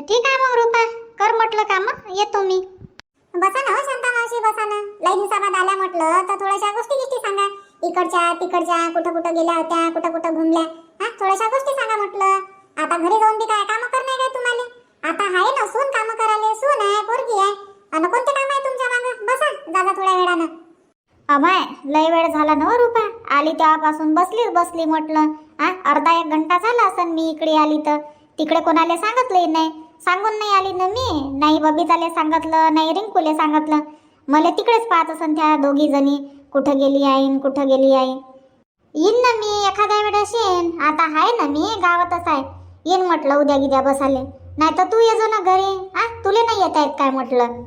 ठीक आहे मग रुपा. कर म्हटलं काम येतो मी. बसा ना हो शांता मावशी बसा ना. लई दिवसाबाद आल्या म्हटलं तर थोड्याशा गोष्टी गिष्टी सांगा. इकडच्या तिकडच्या कुठं कुठं गेल्या होत्या कुठं कुठं घुमल्या. हा थोड्याशा गोष्टी सांगा म्हटलं. आता घरी जाऊन बी काय कामं करणार काय तुम्हाला? आता आहे ना सून कामं करायला. सून आहे पोरगी आहे. आणि कोणते काम आहे तुमच्या मागं? बसा दादा थोड्या वेळानं. अमाय लय वेळ झाला ना हो रुपा. आली तेव्हापासून बसलीच बसली म्हटलं. हा अर्धा एक घंटा झाला असन मी इकडे आली तर. तिकडे कोणाला सांगितलंही नाही. सांगून नाही आली ना मी. नाही बबिताले सांगितलं नाही रिंकूले सांगितलं. मला तिकडेच पाहत असन त्या दोघी जणी. कुठं गेली आहे कुठं गेली आहे येईन ना मी एखाद्या वेळेस येईन. आता आहे ना मी गावातच आहे. येईन म्हटलं उद्या गिद्या बसाले नाही तर तू येजो ना घरी. आ तुले नाही येत आहेत काय म्हटलं?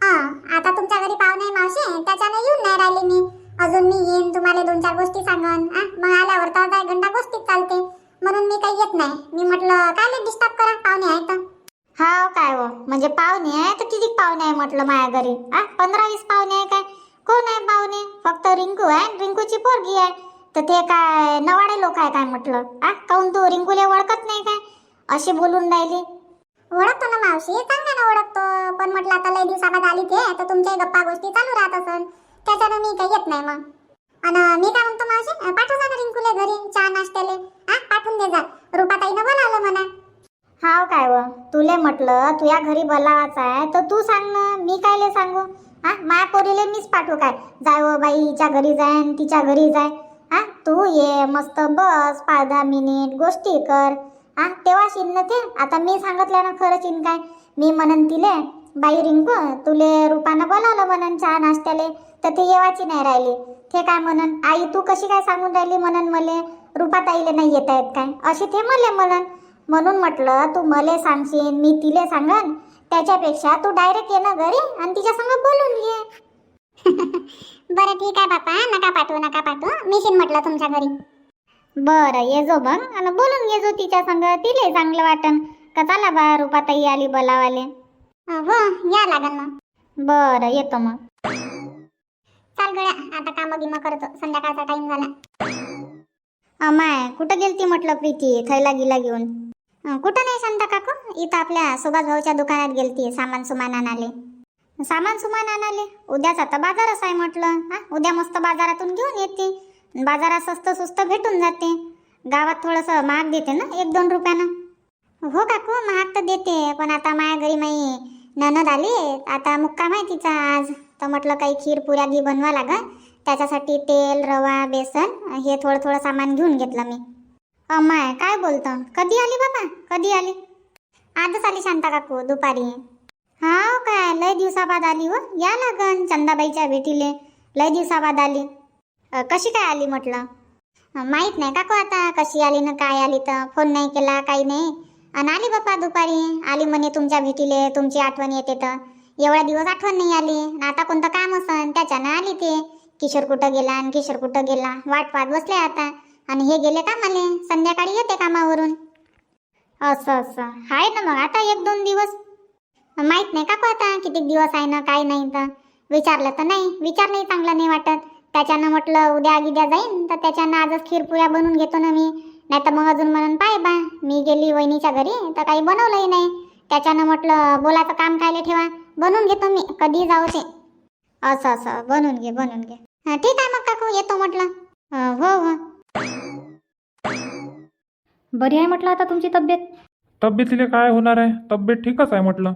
हा आता तुमच्या घरी पाहुणे आहे मावशी. त्याच्यानं येऊन नाही राहिले मी. अजून मी येईन तुम्हाला दोन चार गोष्टी सांगन. आ, मग आल्यावर तर घंटा गोष्टीत चालते. म्हणून मी काही येत नाही. मी म्हटलं काय डिस्टर्ब करा? पाहुणे आहेत. तर हाव काय हो? म्हणजे पाहुणे आहे तर किती पाहुणे आहे म्हटलं माझ्या घरी. आ पंधरा वीस पाहुणे आहे काय? कोण आहे पाहुणे? फक्त रिंकू आहे रिंकूची पोरगी आहे. तर ते काय नवाडे लोक आहे काय म्हटलं? आ काऊन तू रिंकूले ओळखत नाही काय? अशी बोलून राहिली. ओळखतो ना मावशी चांगल्यानं ओळखतो. पण म्हटलं आता लय दिवसाबाद आली ते तर तुमच्या गप्पा गोष्टी चालू राहत असन. त्याच्यानं मी काही येत नाही मग. आणि मी काय म्हणतो मावशी पाठव जा ना रिंकूले घरी चहा नाश्त्याले. हा पाठवून दे जा. रुपाताईनं बोलावलं म्हणा हाव काय व? तुले म्हटलं तुझ्या घरी बोलावाचं आहे तर तू सांग ना मी कायले सांगू? हा माया पोरीले मीच पाठवू काय? जाय व बाई हिच्या घरी जाय आणि तिच्या घरी जाय. हा तू ये मस्त बस पाच दहा मिनिट गोष्टी कर. हा तेव्हा शिन ते. आता मी सांगितल्यानं खरं शिन काय? मी म्हणन तिले बाई रिंकू तुले रुपानं बोलावलं म्हणन चहा नाश्त्याले तर ते येवाची नाही राहिली. ते काय म्हणन? आई तू कशी काय सांगून राहिली म्हणन मले? रुपाताईले नाही येत आहेत काय? अशी ते मले म्हणन. म्हणून म्हटलं तू मले सांगशील मी तिले सांगन. त्याच्यापेक्षा तू डायरेक्ट ये ना घरी आणि तिच्या संग बोलून घे. बरं ठीक आहे बापा नका पाठवू नका पाठवू मी शिन म्हटलं तुमच्या घरी. बरं ये जो मग आणि बोलून घे जो तिच्या संग. तिले चांगलं वाटन. का चला बा रुपाताई आली बोलावाले. हो या लागन मग. बरं येतो मग. चाल गड्या आता कामं गिमं करतो. संध्याकाळचा टाइम झाला. माय कुठं गेलती म्हटलं प्रीती? थैला गिला घेऊन. कुठं नाही सांगता काकू? इथं आपल्या सुभाष भाऊच्या दुकानात गेलती सामान सुमान आणाले. सामान सुमान आणाले? उद्याच आता बाजारच आहे म्हटलं. हा उद्या मस्त बाजारातून घेऊन येते. बाजारात स्वस्त सुस्त भेटून जाते. गावात थोडंसं महाग देते ना एक दोन रुपयानं. हो काकू महाग तर देते पण आता माया घरी माई ननद आली. आता मुक्काम आहे तिचा आज. तर म्हटलं काही खीर पुऱ्या घी बनवा लागल त्याच्यासाठी तेल रवा बेसन हे थोडं थोडं सामान घेऊन घेतलं मी. अमाय काय बोलतं? कधी आली बाबा? कधी आली? आजच आली शांता काकू दुपारी. हा काय? लय दिवसाबाद आली हो. या लागन चंदाबाईच्या भेटीले. लय दिवसाबाद आली. कशी काय आली म्हटलं? माहीत नाही काकू आता. कशी आली ना काय आली तर फोन नाही केला काही नाही. आणि आली बाप्पा दुपारी. आली म्हणे तुमच्या भेटीले तुमची आठवण येते तर एवढ्या दिवस आठवण नाही आली. आता कोणतं काम असन त्याच्यानं आली ते. किशोर कुठं गेला आणि किशोर कुठं गेला? वाट पाहत बसले आता. आणि हे गेले कामाले संध्याकाळी येते कामावरून. असं असं. आहे ना मग आता एक दोन दिवस. माहीत नाही का आता किती दिवस आहे ना काय नाही तर. विचारलं तर नाही. विचार नाही चांगला नाही वाटत. त्याच्यानं म्हटलं उद्या गिद्या जाईन. तर त्याच्यानं आजच खीरपुऱ्या बनवून घेतो ना मी. नाही तर मग अजून म्हणून पाय बा मी गेली वहिनीच्या घरी तर काही बनवलंही नाही. त्याच्यानं म्हटलं बोलाचं काम कायले ठेवा. बनवून घेतो मी. कधी जाऊ ते. असं असं. बनवून घे बनवून घे. ठीक आहे मग काकू येतो म्हटलं. हो हो बरी आहे म्हटलं आता तुमची तब्येत? तब्येतीला काय होणार आहे? तब्येत ठीकच आहे म्हटलं.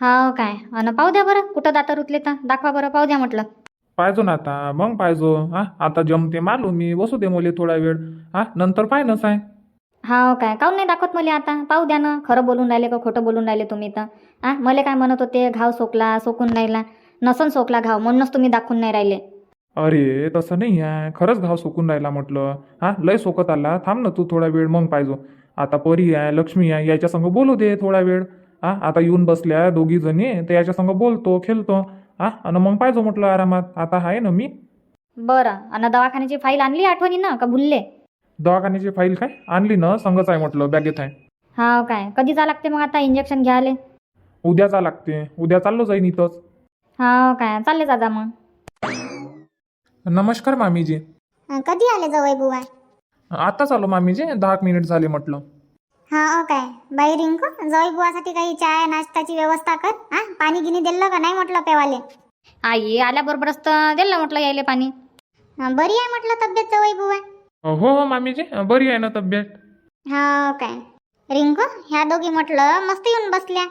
हाव काय? अन पाहू द्या बरं कुठं दाता रुतले तर. दाखवा बरं पाहू द्या म्हटलं. पाहिजो ना आता. मग पाहिजो. हा आता जमते मालू मी. बसू दे मुले थोडा वेळ. हा नंतर पाहिनच आहे. हाव काय? काऊन नाही दाखवत मला आता? पाहू द्या ना. खरं बोलून राहिले का खोटं बोलून राहिले तुम्ही तर. आ मला काय म्हणत होते? घाव सोकला सोकून राहिला. नसन सोकला घाव. म्हणूनच तुम्ही दाखवून नाही राहिले. अरे तसं नाही आहे. खरंच घाव सुकून राहिला म्हटलं. हा लय सोकत आला. थांब ना तू थोडा वेळ मग पाहिजो. आता परी आहे लक्ष्मी आहे याच्या संग बोलू दे थोडा वेळ. हा आता येऊन बसल्या दोघी जणी तर याच्या संग बोलतो खेळतो. हा आणि मग पाहिजो म्हटलं आरामात. आता आहे ना मी? बरं अन दवाखान्याची फाईल आणली आठवणी ना का भुलले? दवाखान्याची फाईल काय? आणली ना संगच आहे म्हटलं बॅगेत आहे. हाव काय. कधी जा लागते मग आता इंजेक्शन घ्यायले? उद्याचा लागते. उद्या चाललो जाईन इथंच. हाव काय. चालले जा मग. नमस्कार मामीजी. अं, कधी आले जवळ बुवा? आताच आलो मामीजी दहा एक मिनिट झाले म्हटलं. हा हो काय? बाई रिंकू जवळ बुवासाठी काही चाय नाश्त्याची व्यवस्था कर हा? पाणी गिनी दिलं का नाही म्हटलं पेवाले? आई आल्याबरोबरच तर दिलं म्हटलं यायले पाणी. हा, बरी आहे म्हटलं तब्येत जवळ बुवा? हो हो मामीजी बरी आहे ना तब्येत? हा काय? रिंकू ह्या दोघी म्हटलं मस्त येऊन बसल्या.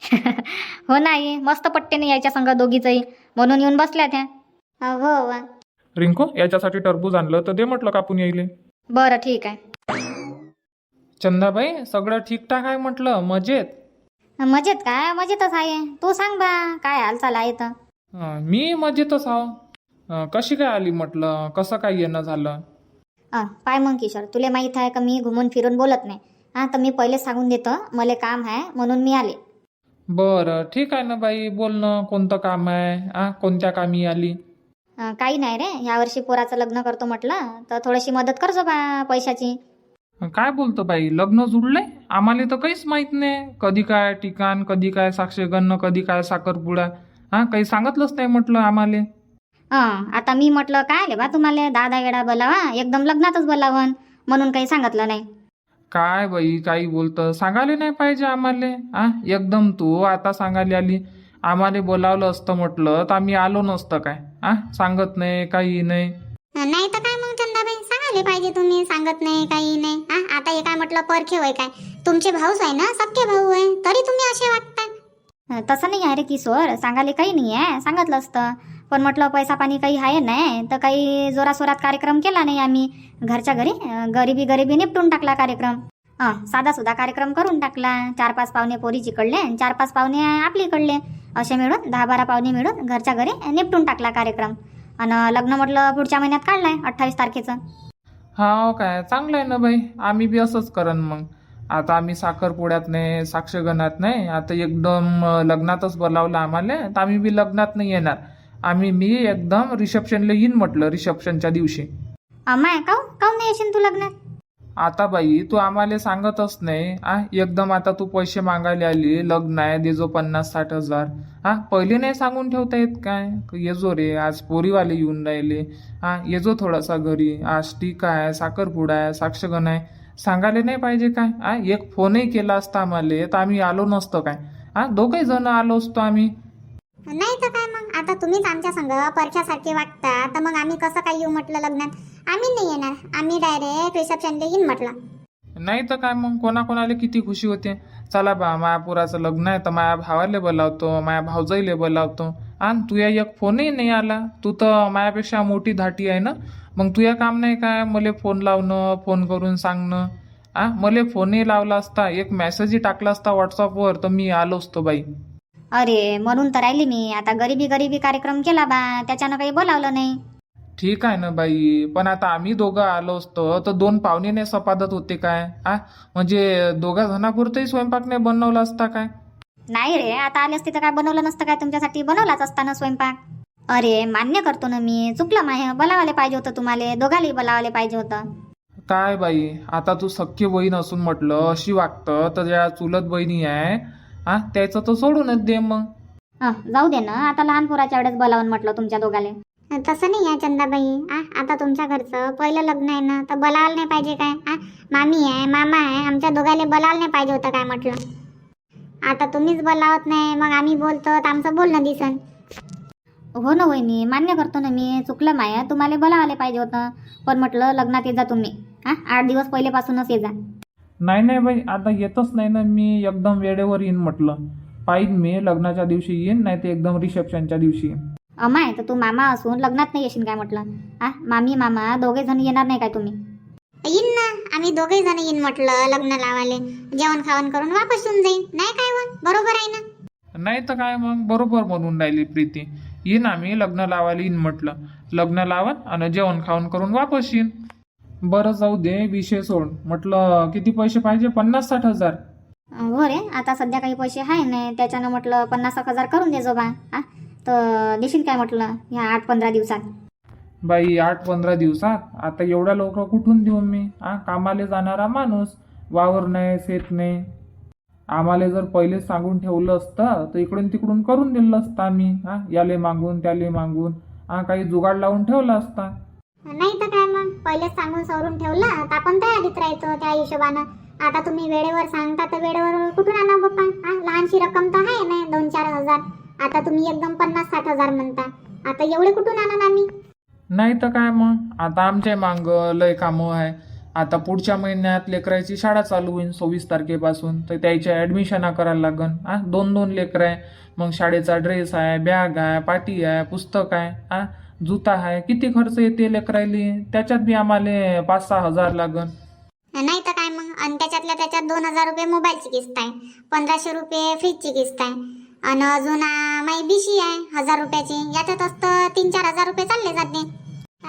हो नाही मस्त पट्टेने यायच्या संग दोघीचंही. म्हणून येऊन बसल्या त्या. हो हो रिंकू याच्यासाठी टरबूज आणलं तर दे म्हटलं कापून येईल बरं ठीक आहे. चंदाबाई सगळं ठीकठाक आहे म्हटलं मजेत? मजेत काय मजेतच आहे. तू सांग बा काय हालचाल आहे तर अं, मी मजेतच आहो. अं, कशी काय आली म्हटलं? कसं काय येणं झालं? अ, पाय मग किशोर तुला माहीत आहे का मी घुमून फिरून बोलत नाही? हा तर मी पहिले सांगून देतो मला काम आहे म्हणून मी आले. बरं ठीक आहे ना बाई बोल ना कोणतं काम आहे? आ कोणत्या कामी आली? काही नाही रे. यावर्षी पोराचं लग्न करतो म्हटलं तर थोडीशी मदत करजो बा पैशाची? काय बोलतो बाई? लग्न जुळलंय? आम्हाला तर काहीच माहीत नाही. कधी काय ठिकाण कधी काय साक्षगण कधी काय साखरपुडा. हा काही सांगितलंच नाही म्हटलं आम्हाला. हं आता मी म्हटलं काय आले बा तुम्हाला? दहा वेळा बोलावा एकदम लग्नातच बोलावन म्हणून काही सांगितलं नाही. काय बाई काही बोलतं? सांगायला नाही पाहिजे आम्हाला. आ एकदम तू आता सांगायला आली. आम्हाला बोलावलं असतं म्हटलं तर आम्ही आलो नसतं काय? आ सांगत नाही काही नाही. नाही तर काय मग चंदाबाई? सांगायला पाहिजे तुम्ही सांगत नाही काही नाही. हा आता हे काय म्हटलं परखे होय काय? तुमचे भाऊच आहे ना सख्खे भाऊ आहे तरी तुम्ही असे वागता. तसं नाही आहे रे किशोर सांगायला काही नाही आहे सांगितलं असतं. पण म्हटलं पैसा पाणी काही आहे नाही तर काही जोरासोरात कार्यक्रम केला नाही आम्ही. घरच्या घरी गरिबी गरिबी निपटून टाकला कार्यक्रम. हां साधा सुद्धा कार्यक्रम करून टाकला. चार पाच पाहुणे पोरीचीकडले आणि चार पाच पाहुणे आपलीकडले असे मिळून दहा बारा पाहुणे मिळून घरच्या घरी निपटून टाकला कार्यक्रम. आणि लग्न म्हटलं पुढच्या महिन्यात काढलाय अठ्ठावीस तारखेचं. हा काय चांगलं आहे ना बाई. आम्ही बी असंच करन मग. आता आम्ही साखरपुड्यात नाही साक्षगणात नाही आता एकदम लग्नातच बोलावलं आम्हाला तर आम्ही बी लग्नात नाही येणार. आम्ही मी एकदम रिसेप्शनला येईन म्हटलं रिसेप्शनच्या दिवशी. अमाय काऊन काऊन नाही येशील तू लग्नात? आता बाई तू आम्हाला सांगतच नाही आ? एकदम आता तू पैसे मागायला आली लग्न आहे देजो पन्नास साठ हजार. हा पहिले नाही सांगून ठेवता येत काय? येजो रे आज पोरीवाले येऊन राहिले. हा येजो थोडासा घरी. आज टीका आहे साखरपुडा आहे साक्षगण आहे. सांगायला नाही पाहिजे काय? आ एक फोनही केला असता आम्हाला तर आम्ही आलो नसतो काय? हा दोघही जण आलो असतो आम्ही. नाही तर काय मग? आता तुम्हीच आमच्या संघ परख्यासारखे वागता तर मग आम्ही कसं काय येऊ म्हटलं लग्नात? आम्ही नाही येणार. आम्ही डायरेक्ट रिसेप्शनला येईन म्हटलं. नाही तर काय मग? कोणाकोणाला किती खुशी होते? चला बा माया पोराचं लग्न आहे तर माया भावाले बोलावतो माया भावजाईले बोलावतो आणि तुया एक फोनही नाही आला. तू तर मायापेक्षा मोठी धाटी आहे ना? मग तुया काम नाही काय? मला फोन लावणं फोन करून सांगणं. आ मला फोनही लावला असता एक मेसेजही टाकला असता व्हॉट्सअपवर तर मी आलो असतो बाई. अरे म्हणून तर राहिली मी. आता गरिबी गरिबी कार्यक्रम केला बा. त्याच्यानं काही बोलावलं नाही. ठीक आहे ना बाई. पण आता आम्ही दोघं आलो असतो तर दोन पाहुणे सपादत होते काय? आ? म्हणजे दोघा जणापुरतही स्वयंपाक नाही बनवला असता काय? नाही रे आता आले असते तर काय बनवलं नसतं काय? तुमच्यासाठी बनवलाच असताना स्वयंपाक. अरे मान्य करतो ना मी. चुकलं माहे बोलावाले पाहिजे होतं तुम्हाला. दोघालाही बोलावाले पाहिजे होतं. काय बाई आता तू सख्खी बहीण असून म्हटलं अशी वागतं तर ज्या चुलत बहिणी आहे. हा त्याचं तर सोडूनच दे मग. हं, जाऊ दे ना. आता लहान पोराच्या वेळेस बोलावून म्हटलं तुमच्या दोघाले. तसं नाही आहे चंदाबाई. आ आता तुमच्या घरचं पहिलं लग्न आहे ना तर बोलावलं नाही पाहिजे काय? आ मामी आहे मामा आहे आमच्या दोघाले बोलावलं नाही पाहिजे होतं काय म्हटलं? आता तुम्हीच बोलावत नाही मग आम्ही बोलतो तर आमचं बोलणं दिसन. हो ना वहिनी मान्य करतो ना मी चुकलं माया तुम्हाला बोलावाले पाहिजे होतं. पण म्हटलं लग्नात ये जा तुम्ही. हा आठ दिवस पहिलेपासूनच ये जा. नाही नाही बाई आता येतच नाही ना मी एकदम वेळेवर येईन म्हटलं. पाहिन मी लग्नाच्या दिवशी येईन नाही ते एकदम रिसेप्शनच्या दिवशी येईन. अमाय तर तू मामा असून लग्नात नाही येशील काय म्हटलं? हा मामी मामा दोघे जण येणार नाही काय तुम्ही? येईन ना. आम्ही दोघे जण येईन म्हटलं लग्न लावाले जेवण खावण करून वापस येऊन जाईन. नाही काय व बरोबर आहे ना? नाही तर काय मग? बरोबर म्हणून राहिली प्रीती. येईन आम्ही लग्न लावायला येईन म्हटलं. लग्न लावन आणि जेवण खाऊन करून वापस येईन. बरं जाऊ दे विषय सोड. म्हटलं किती पैसे पाहिजे? पन्नास साठ हजार. हो रे आता सध्या काही पैसे आहे नाही. त्याच्यानं म्हटलं पन्नास एक हजार करून दे जो बा हा तर देशील काय म्हटलं? ह्या आठ पंधरा दिवसात. बाई आठ पंधरा दिवसात? आता एवढ्या लोक कुठून देऊ मी? हा कामाला जाणारा माणूस वावर नाही शेत नाही. आम्हाला जर पहिलेच सांगून ठेवलं असतं तर इकडून तिकडून करून दिलं असतं आम्ही. हा याले मागून त्याले मागून. हा काही जुगाड लावून ठेवला असता. नाही तर काय मग? पहिलेच सांगून सवरून ठेवलं तर आपण तयारीत राहायचो त्या हिशोबानं. आता तुम्ही वेळेवर सांगता तर वेळेवर कुठून आणा बाप्पा हा लहानशी रक्कम तर आहे ना दोन चार हजार. आता तुम्ही एकदम पन्नास साठ हजार म्हणता. आता एवढे कुठून आणा आम्ही? नाही तर काय मग? आता आमच्या मांग लय कामं आहे. आता पुढच्या महिन्यात लेकराची शाळा चालू होईल सव्वीस तारखेपासून. तर त्याच्या ॲडमिशना करायला लागन. आ दोन दोन लेकरं आहे. मग शाळेचा ड्रेस आहे बॅग आहे पाटी आहे पुस्तक आहे. आ जुता आहे. किती खर्च येते लेकरायली? त्याच्यात बी आम्हाला पाच सहा हजार लागन. नाही तर काय मग? आणि त्याच्यातल्या त्याच्यात दोन हजार रुपये मोबाईलची किस्त आहे. पंधराशे रुपये फ्रीजची किस्त आहे. आणि अजून आ, माई बिशी आहे हजार रुपयाची. याच्यात असतं तीन चार हजार रुपये चालले जाते.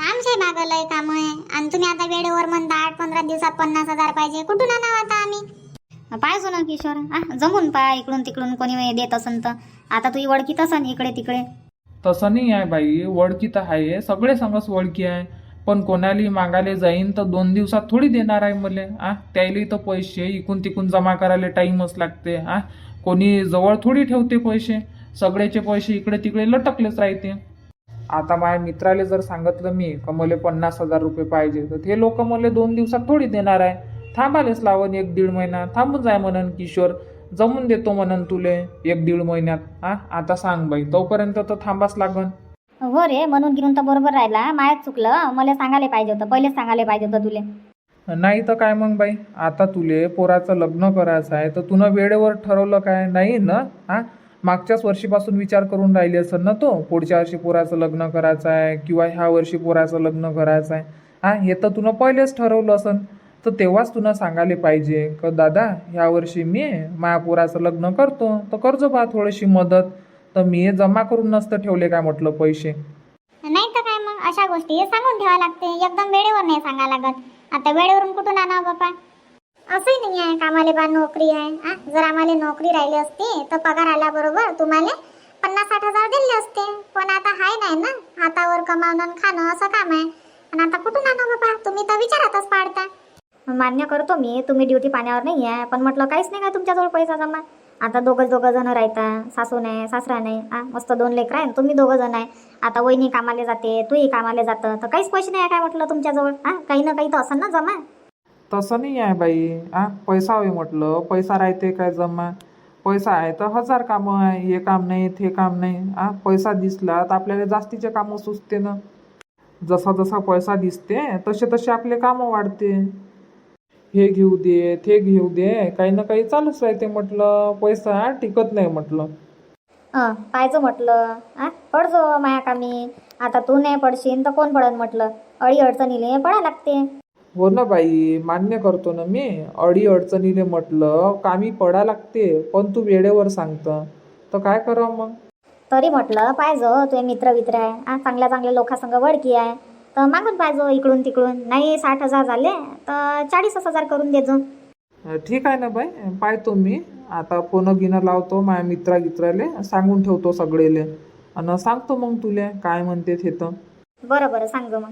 आमच्या मागं लय काम आहे. आणि तुम्ही आता वेळेवर म्हणता आठ पंधरा दिवसात पन्नास हजार पाहिजे. कुठून आणावं आता आम्ही? पाहिजो ना किशोर. हा जमून पाय इकडून तिकडून कोणी देत असन तर. आता तू ओळखीत असन इकडे तिकडे. तसं नाही आहे बाई. ओळखी तर आहे. सगळे संगच ओळखी आहे. पण कोणाली मागायला जाईन तर दोन दिवसात थोडी देणार आहे मले. आ त्याला तर पैसे इकून तिकून जमा करायला टाईमच लागते. आ कोणी जवळ थोडी ठेवते पैसे सगळ्याचे पैसे इकडे तिकडे लटकलेच राहते. आता माझ्या मित्राला जर सांगितलं मी का मला पन्नास हजार रुपये पाहिजे तर ते लोक मला दोन दिवसात थोडी देणार आहे. थांबालेच लावण एक दीड महिना. थांबून जाय म्हणन किशोर जमून देतो म्हणन तुले एक दीड महिन्यात. हा आता सांग बाई तोपर्यंत तर थांबाच लागन. हो रे म्हणून गिरून तर बरोबर राहिला. मायात चुकलं. मला सांगायला पाहिजे होतं पहिलेच सांगायला पाहिजे होतं तुले. नाही तर काय मग बाई? आता तुले पोराचं लग्न करायचं आहे तर तुनं वेळेवर ठरवलं काय? नाही ना? हा? मागच्याच वर्षीपासून विचार करून राहिली असेल ना तो पुढच्या वर्षी पोराचं लग्न करायचं आहे किंवा ह्या वर्षी पोराचं लग्न करायचं आहे. हा? हे तर तुनं पहिलेच ठरवलं असन तर तेव्हाच तुला सांगायला पाहिजे का दादा ह्या वर्षी मी माया पोराचं लग्न करतो तर करजो बा थोडीशी मदत. तर मी जमा करून नसतं ठेवले काय म्हटलं पैसे? नाही तर काय मग? अशा गोष्टी सांगून ठेवा लागते. एकदम वेळेवर नाही सांगा लागत. आता वेळेवरून कुठून आणावं बापा? असंही नाही आहे कामाले बा नोकरी आहे आ? जर आम्हाला नोकरी राहिली असती तर पगार आल्याबरोबर तुम्हाला पन्नास साठ हजार दिले असते. पण आता हाय नाही ना हातावर कमावणं आणि खाणं असं काम आहे. आणि आता कुठून आणू बापा? तुम्ही तर विचारातच पाडता. मान्य करतो मी तुम्ही ड्युटी पाण्यावर नाही आहे पण म्हटलं काहीच नाही का तुमच्याजवळ पैसा जमा? आता दोघं दोघं जण राहता सासू नाही सासरा नाही. आ मस्त दोन लेकरं आहे तुम्ही दोघं जण आहे. आता वहिनी कामाला जाते तूही कामाला जातं. तर काहीच पैसे नाही आहे काय म्हटलं तुमच्याजवळ? हा काही ना काही तर असं ना जमा. तसं नाही आहे बाई. आ पैसा हवे म्हटलं. पैसा राहते काय जमा? पैसा आहे तर हजार कामं आहे. हे काम नाही ते काम नाही. आ पैसा दिसला तर आपल्याला जास्तीचे कामं सुचते ना. जसा जसा पैसा दिसते तसे तसे आपले कामं वाढते. हे घेऊ दे ते घेऊ दे काही ना काही चालूच राहते म्हटलं. पैसा टिकत नाही म्हटलं. पाहिजे म्हटलं. आ पडजो माया कामी. आता तू नाही पडशील तर कोण पडन म्हटलं? अडी अडचणीले पडा लागते. हो ना बाई मान्य करतो ना मी. अडी अडचणीले म्हटलं कामी पडा लागते पण तू वेळेवर सांगतं. तर काय करावं मग? तरी म्हटलं पाहिजे तुझे मित्र वित्र आहे. आ चांगल्या चांगल्या लोकांसंग वडकी आहे. तर मागून पाहिजे इकडून तिकडून. नाही साठ हजार झाले तर चाळीसच हजार करून देजो. ठीक आहे ना बाई. पाहतो मी. आता फोन गिनं लावतो माझ्या मित्रा गित्राले सांगून ठेवतो सगळेले. आणि सांगतो मग तुले काय म्हणते ते तर. बरं बरं सांग मग.